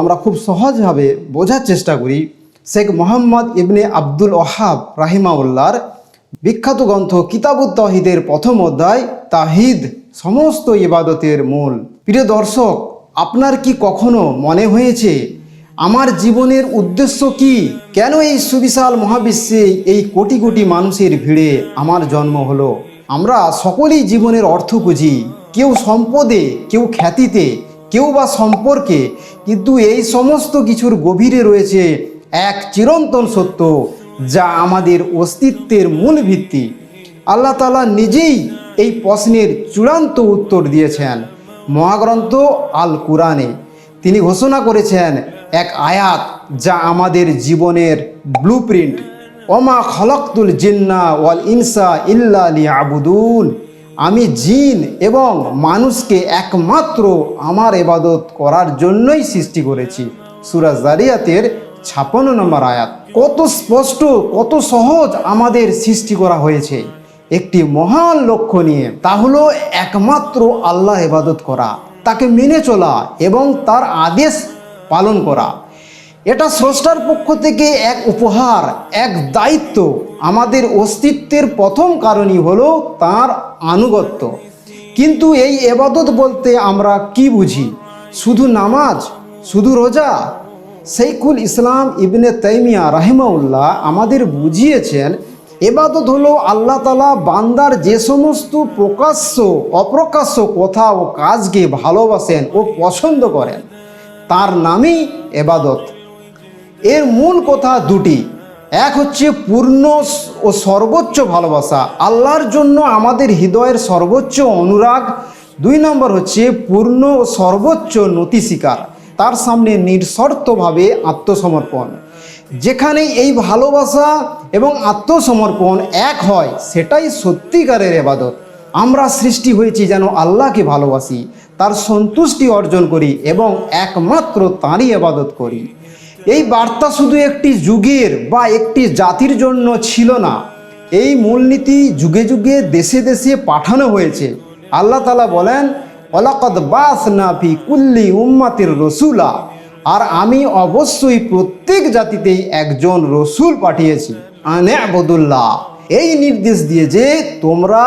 আমরা খুব সহজভাবে বোঝার চেষ্টা করি। শেখ মোহাম্মদ ইবনে আব্দুল ওহাব রাহিমাউল্লাহর বিখ্যাত গ্রন্থ কিতাবুত তহিদের প্রথম অধ্যায় তাহিদ সমস্ত ইবাদতের মূল। প্রিয় দর্শক, আপনার কি কখনো মনে হয়েছে, আমার জীবনের উদ্দেশ্য কি? কেন এই সুবিশাল মহাবিশ্বে এই কোটি কোটি মানুষের ভিড়ে আমার জন্ম হলো? আমরা সকলেই জীবনের অর্থ খুঁজি কেউ সম্পদে, কেউ খ্যাতিতে কেউ বা সম্পর্কে কিন্তু এই সমস্ত কিছুর গভীরে রয়েছে এক চিরন্তন সত্য, যা আমাদের অস্তিত্বের মূল ভিত্তি। আল্লাহ তালা নিজেই এই প্রশ্নের চূড়ান্ত উত্তর দিয়েছেন মহাগ্রন্থ আল কুরআনে তিনি ঘোষণা করেছেন, এক আয়াত যা আমাদের জীবনের ব্লু প্রিন্ট ওমা খলকতুল জিন্না ওয়াল ইনসা ইল্লা আবুদুন আমি জিন এবং মানুষকে একমাত্র আমার এবাদত করার জন্যই সৃষ্টি করেছি। সুরাজ জারিয়াতের ছাপ্পান্ন নম্বর আয়াত। কত স্পষ্ট, কত সহজ আমাদের সৃষ্টি করা হয়েছে। একটি মহান লক্ষ্য নিয়ে, তা হলো একমাত্র আল্লাহ এবাদত করা, তাকে মেনে চলা এবং তার আদেশ পালন করা। এটা স্রষ্টার পক্ষ থেকে এক উপহার, এক দায়িত্ব। আমাদের অস্তিত্বের প্রথম কারণই হলো তার আনুগত্য। কিন্তু এই এবাদত বলতে আমরা কি বুঝি? শুধু নামাজ? শুধু রোজা? সেইকুল ইসলাম ইবনে তাইমিয়া রাহিমাউল্লাহ আমাদের বুঝিয়েছেন, এবাদত হলো আল্লাহ তালা বান্দার যে সমস্ত প্রকাশ্য, অপ্রকাশ্য কথা ও কাজকে ভালোবাসেন ও পছন্দ করেন। তার নামই এবাদত। এর মূল কথা দুটি। এক হচ্ছে পূর্ণ ও সর্বোচ্চ ভালোবাসা, আল্লাহর জন্য আমাদের হৃদয়ের সর্বোচ্চ অনুরাগ। দুই নম্বর হচ্ছে পূর্ণ ও সর্বোচ্চ নতি স্বীকার তার সামনে নিঃশর্তভাবে আত্মসমর্পণ। যেখানে এই ভালোবাসা এবং আত্মসমর্পণ এক হয়, সেটাই সত্যিকারের এবাদত। আমরা সৃষ্টি হয়েছি যেন আল্লাহকে ভালোবাসি, তার সন্তুষ্টি অর্জন করি এবং একমাত্র তাঁরই আবাদত করি। এই বার্তা শুধু একটি যুগের বা একটি জাতির জন্য ছিল না, এই মূলনীতি যুগে যুগে দেশে দেশে পাঠানো হয়েছে। আল্লাহ তালা বলেন অলাকদ বাস নাফি কুল্লি উম্মাতির রসুলা আর আমি অবশ্যই প্রত্যেক জাতিতেই একজন রসুল পাঠিয়েছি। আনে আবদুল্লাহ এই নির্দেশ দিয়ে যে তোমরা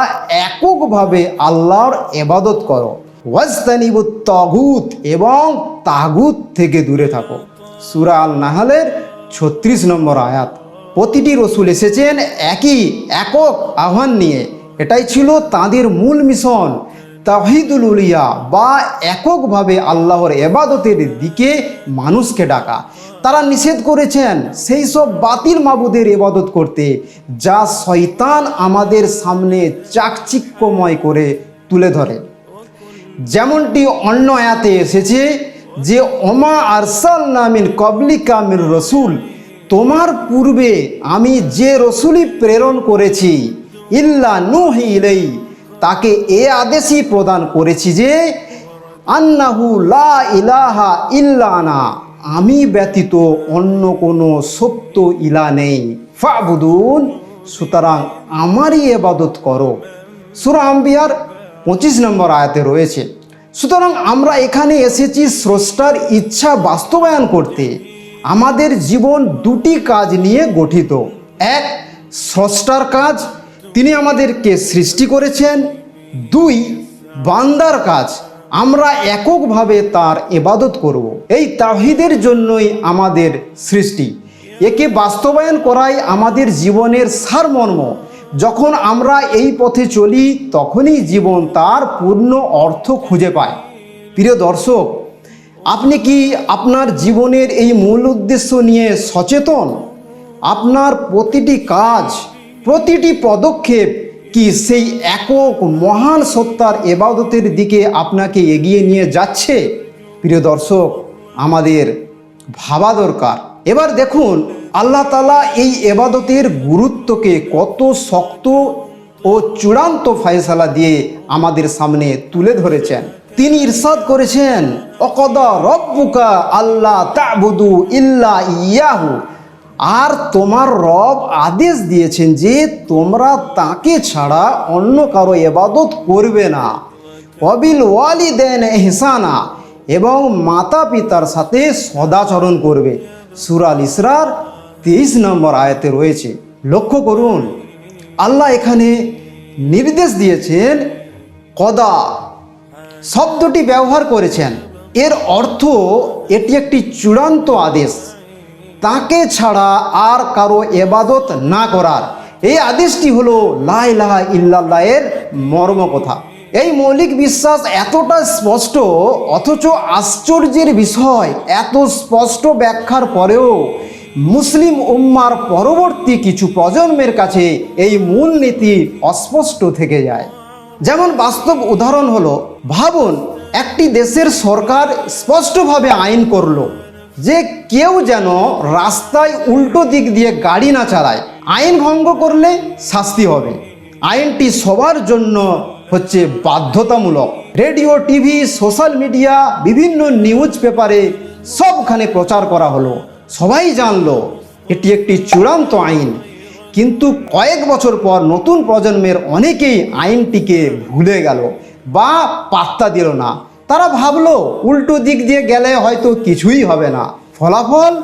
এককভাবে আল্লাহর এবাদত করো। ওয়াজতানিবুত তাগুত, এবং তাগুত থেকে দূরে থাকো। সুরা আল নাহালের ছত্রিশ নম্বর আয়াত। প্রতিটি রসুল এসেছেন একই একক আহ্বান নিয়ে। এটাই ছিল তাদের মূল মিশন। তাহিদুল উলিয়া বা এককভাবে আল্লাহর এবাদতের দিকে মানুষকে ডাকা। তারা নিষেধ করেছেন সেই সব বাতিল মাবুদের এবাদত করতে, যা শয়তান আমাদের সামনে চাকচিক্যময় করে তুলে ধরে। যেমনটি অন্য আয়াতে এসেছে যে ওমা আরসাল নামিন কবলিকা মির রসুল, তোমার পূর্বে আমি যে রসুলই প্রেরণ করেছি, ইল্লা নুহি ইলাই তাকে এ আদেশই প্রদান করেছি যে, আন্নাহু লা ইলাহা ইল্লা আনা, আমি ব্যতীত অন্য কোনো সত্য ইলা নেই। ফাবুদুন, সুতরাং আমারই এবাদত করো। সুরা আম্বিয়ার পঁচিশ নম্বর আয়াতে রয়েছে। সুতরাং আমরা এখানে এসেছি স্রষ্টার ইচ্ছা বাস্তবায়ন করতে। আমাদের জীবন দুটি কাজ নিয়ে গঠিত। এক, স্রষ্টার কাজ, তিনি আমাদেরকে সৃষ্টি করেছেন। দুই, বান্দার কাজ, আমরা এককভাবে তার এবাদত করব। এই তাহিদের জন্যই আমাদের সৃষ্টি। একে বাস্তবায়ন করাই আমাদের জীবনের সারমর্ম। যখন আমরা এই পথে চলি, তখনই জীবন তার পূর্ণ অর্থ খুঁজে পায়। প্রিয় দর্শক, আপনি কি আপনার জীবনের এই মূল উদ্দেশ্য নিয়ে সচেতন? আপনার প্রতিটি কাজ, প্রতিটি পদক্ষেপ কি সেই একক মহান সত্তার এবাদতের দিকে আপনাকে এগিয়ে নিয়ে যাচ্ছে? প্রিয় দর্শক, আমাদের ভাবা দরকার। এবার দেখুন, আল্লাহ তালা এই এবাদতের গুরুত্বকে কত শক্ত ও চূড়ান্ত ফয়সালা দিয়ে আমাদের সামনে তুলে ধরেছেন। তিনি ইরশাদ করেছেন, অকদা রব্বুকা আল্লাহ তাবুদু ইল্লা ইয়াহু। আর তোমার রব আদেশ দিয়েছেন যে তোমরা তাকে ছাড়া অন্য কারও এবাদত করবে না। অবিল ওয়ালিদেন এহসানা এবং মাতা পিতার সাথে সদাচরণ করবে। সুরাল ইসরার তেইশ নম্বর আয়াতে রয়েছে। লক্ষ্য করুন, আল্লাহ এখানে নির্দেশ দিয়েছেন, কদা শব্দটি ব্যবহার করেছেন। এর অর্থ এটি একটি চূড়ান্ত আদেশ। তাকে ছাড়া আর কারও এবাদত না করার। এই আদেশটি হলো লাই লাহা ইল্লাল্লাহ এর মর্ম কথা এই মৌলিক বিশ্বাস এতটা স্পষ্ট, অথচ আশ্চর্যের বিষয়, এত স্পষ্ট ব্যাখ্যার পরেও মুসলিম উম্মার পরবর্তী কিছু প্রজন্মের কাছে এই মূলনীতি অস্পষ্ট থেকে যায়। যেমন বাস্তব উদাহরণ হলো, ভাবুন, একটি দেশের সরকার স্পষ্টভাবে আইন করল যে কেউ যেন রাস্তায় উল্টো দিক দিয়ে গাড়ি না চালায়। আইন ভঙ্গ করলে শাস্তি হবে। আইনটি সবার জন্য হচ্ছে বাধ্যতামূলক। রেডিও, টিভি, সোশ্যাল মিডিয়া, বিভিন্ন নিউজ পেপারে সবখানে প্রচার করা হলো। সবাই জানলো, এটি একটি চূড়ান্ত আইন। কিন্তু কয়েক বছর পর নতুন প্রজন্মের অনেকেই আইনটিকে ভুলে গেল বা পাত্তা দিল না। তারা ভাবলো, উল্টো দিক দিয়ে গেলে হয়তো কিছুই হবে না। ফলাফল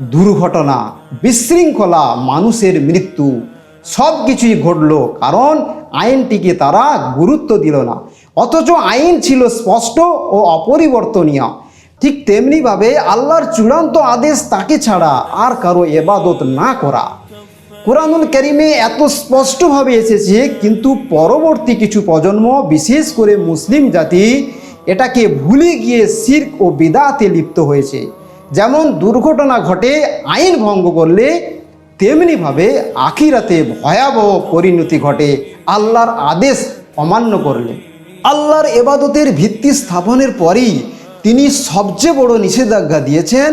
দুর্ঘটনা, বিশৃঙ্খলা, মানুষের মৃত্যু। সব কিছুই ঘটলো, কারণ আইনটিকে তারা গুরুত্ব দিল না। অথচ আইন ছিল স্পষ্ট ও অপরিবর্তনীয়। ঠিক তেমনিভাবে আল্লাহর চূড়ান্ত আদেশ তাকে ছাড়া আর কারও এবাদত না করা। কোরআনুল করিমে এত স্পষ্টভাবে এসেছে, কিন্তু পরবর্তী কিছু প্রজন্ম, বিশেষ করে মুসলিম জাতি, এটাকে ভুলে গিয়ে শির্ক ও বিদাতে লিপ্ত হয়েছে। যেমন দুর্ঘটনা ঘটে, আইন ভঙ্গ করলে তেমনিভাবে আখিরাতে ভয়াবহ পরিণতি ঘটে আল্লাহর আদেশ অমান্য করলে। আল্লাহর এবাদতের ভিত্তি স্থাপনের পরই তিনি সবচেয়ে বড় নিষেধাজ্ঞা দিয়েছেন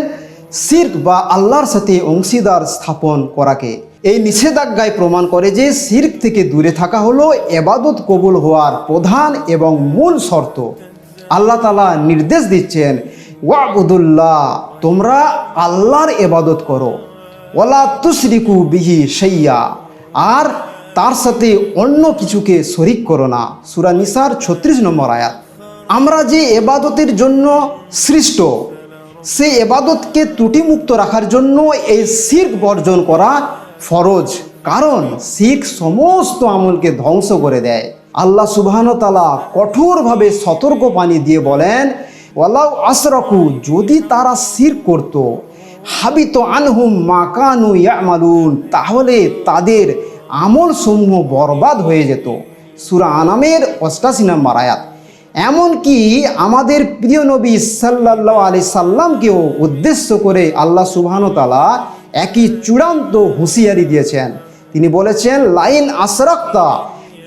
শির্ক বা আল্লাহর সাথে অংশীদার স্থাপন করাকে। এই নিষেধাজ্ঞায় প্রমাণ করে যে শির্ক থেকে দূরে থাকা হলো এবাদত কবুল হওয়ার প্রধান এবং মূল শর্ত। আল্লাহ তালা নির্দেশ দিচ্ছেন, ওয়াবুদুল্লাহ, তোমরা আল্লাহর এবাদত করো। ওলা তুশরিকু বিহি সেইয়া আর তার সাথে অন্য কিছুকে শরিক করো না। সুরা নিসার ছত্রিশ নম্বর আয়াত। আমরা যে এবাদতের জন্য সৃষ্ট, সে এবাদতকে ত্রুটিমুক্ত রাখার জন্য এই শির্ক বর্জন করা ফরজ। কারণ শিখ সমস্ত আমলকে ধ্বংস করে দেয়। আল্লাহ সুবহান তালা কঠোরভাবে সতর্ক পানি দিয়ে বলেন, ওয়ালাউ আশরাকু যদি তারা শির করত হাবিত আনহুম মাকানু ইয়ামালুন। তাহলে তাদের আমল সমূহ বরবাদ হয়ে যেত। সুরা আনামের অষ্টাশি নম্বর আয়াত। এমনকি আমাদের প্রিয় নবী সাল্লাহ আলি সাল্লামকেও উদ্দেশ্য করে আল্লাহ সুবহানতালা একই চূড়ান্ত হুঁশিয়ারি দিয়েছেন। তিনি বলেছেন, লাইন আশরাক্তা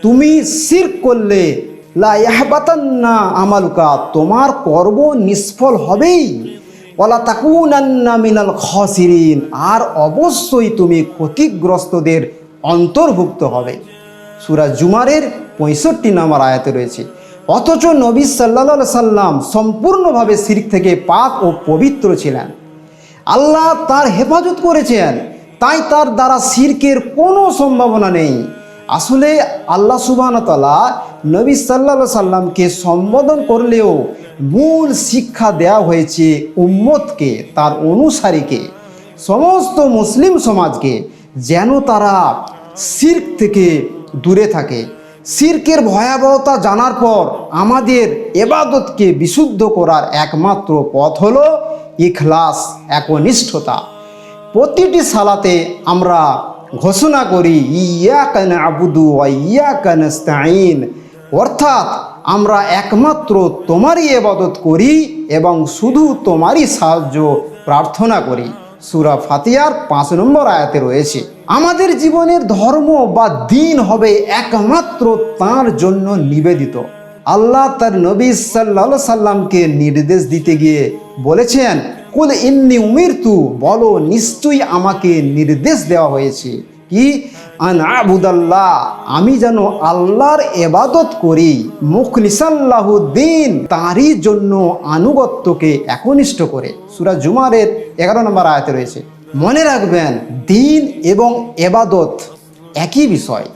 তুমি শির করলে লা ইয়াহবাতান্না আমালুকা, তোমার কর্ম নিষ্ফল হবেই। ওলা তাকুনান্না মিনাল খসিরিন, আর অবশ্যই তুমি ক্ষতিগ্রস্তদের অন্তর্ভুক্ত হবে। সুরা জুমারের পঁয়ষট্টি নাম্বার আয়াতে রয়েছে, অথচ নবী সাল্লা সাল্লাম সম্পূর্ণভাবে শির্ক থেকে পাক ও পবিত্র ছিলেন। আল্লাহ তার হেফাজত করেছেন, তাই তার দ্বারা শির্কের কোনো সম্ভাবনা নেই। আসলে আল্লাহ সুবাহতালা নবী সাল্লা সাল্লামকে সম্বোধন করলেও মূল শিক্ষা দেওয়া হয়েছে উম্মতকে, তার অনুসারীকে, সমস্ত মুসলিম সমাজকে যেন তারা শির্ক থেকে দূরে থাকে। শির্কের ভয়াবহতা জানার পর আমাদের এবাদতকে বিশুদ্ধ করার একমাত্র পথ হল ইখলাস, একনিষ্ঠতা। প্রতিটি সালাতে আমরা ঘোষণা করি ইয়া কান আবুদু ইয়া কানস্তাইন অর্থাৎ আমরা একমাত্র তোমারই এবাদত করি এবং শুধু তোমারই সাহায্য প্রার্থনা করি। সুরা ফাতিয়ার পাঁচ নম্বর আয়াতে রয়েছে, আমাদের জীবনের ধর্ম বা দিন হবে একমাত্র তার জন্য নিবেদিত। আল্লাহ তার নবী সাল্লা সাল্লামকে নির্দেশ দিতে গিয়ে বলেছেন কুল ইন্নি উমিরতু, বলো নিশ্চয়ই আমাকে নির্দেশ দেওয়া হয়েছে। কি? আবুদাল্লাহ, আমি যেন আল্লাহর এবাদত করি, মুখলিসাল্লাহ দিন তারই জন্য আনুগত্যকে একনিষ্ঠ করে। সুরা জুমারের এগারো নম্বর আয়াতে রয়েছে, মনে রাখবেন দিন এবং এবাদত একই বিষয়।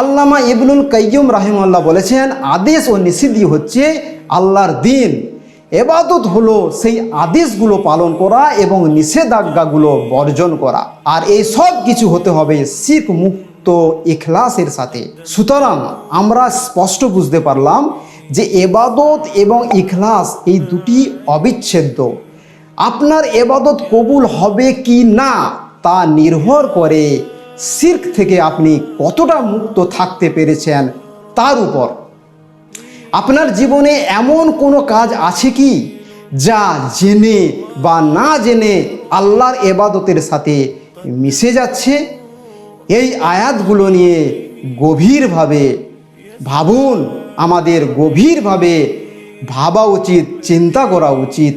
আল্লামা ইবনুল কাইয়ুম রাহিমাল্লাহ বলেছেন, আদেশ ও নিষিদ্ধি হচ্ছে আল্লাহর দিন এবাদত হলো সেই আদেশগুলো পালন করা এবং নিষেধাজ্ঞাগুলো বর্জন করা। আর এই সব কিছু হতে হবে শিখ মুক্ত ইখলাসের সাথে। সুতরাং আমরা স্পষ্ট বুঝতে পারলাম যে এবাদত এবং ইখলাস এই দুটি অবিচ্ছেদ্য। আপনার এবাদত কবুল হবে কি না তা নির্ভর করে শির্ক থেকে আপনি কতটা মুক্ত থাকতে পেরেছেন তার উপর। আপনার জীবনে এমন কোনো কাজ আছে কি যা জেনে বা না জেনে আল্লাহর এবাদতের সাথে মিশে যাচ্ছে? এই আয়াতগুলো নিয়ে গভীরভাবে ভাবুন, আমাদের গভীরভাবে ভাবা উচিত, চিন্তা করা উচিত।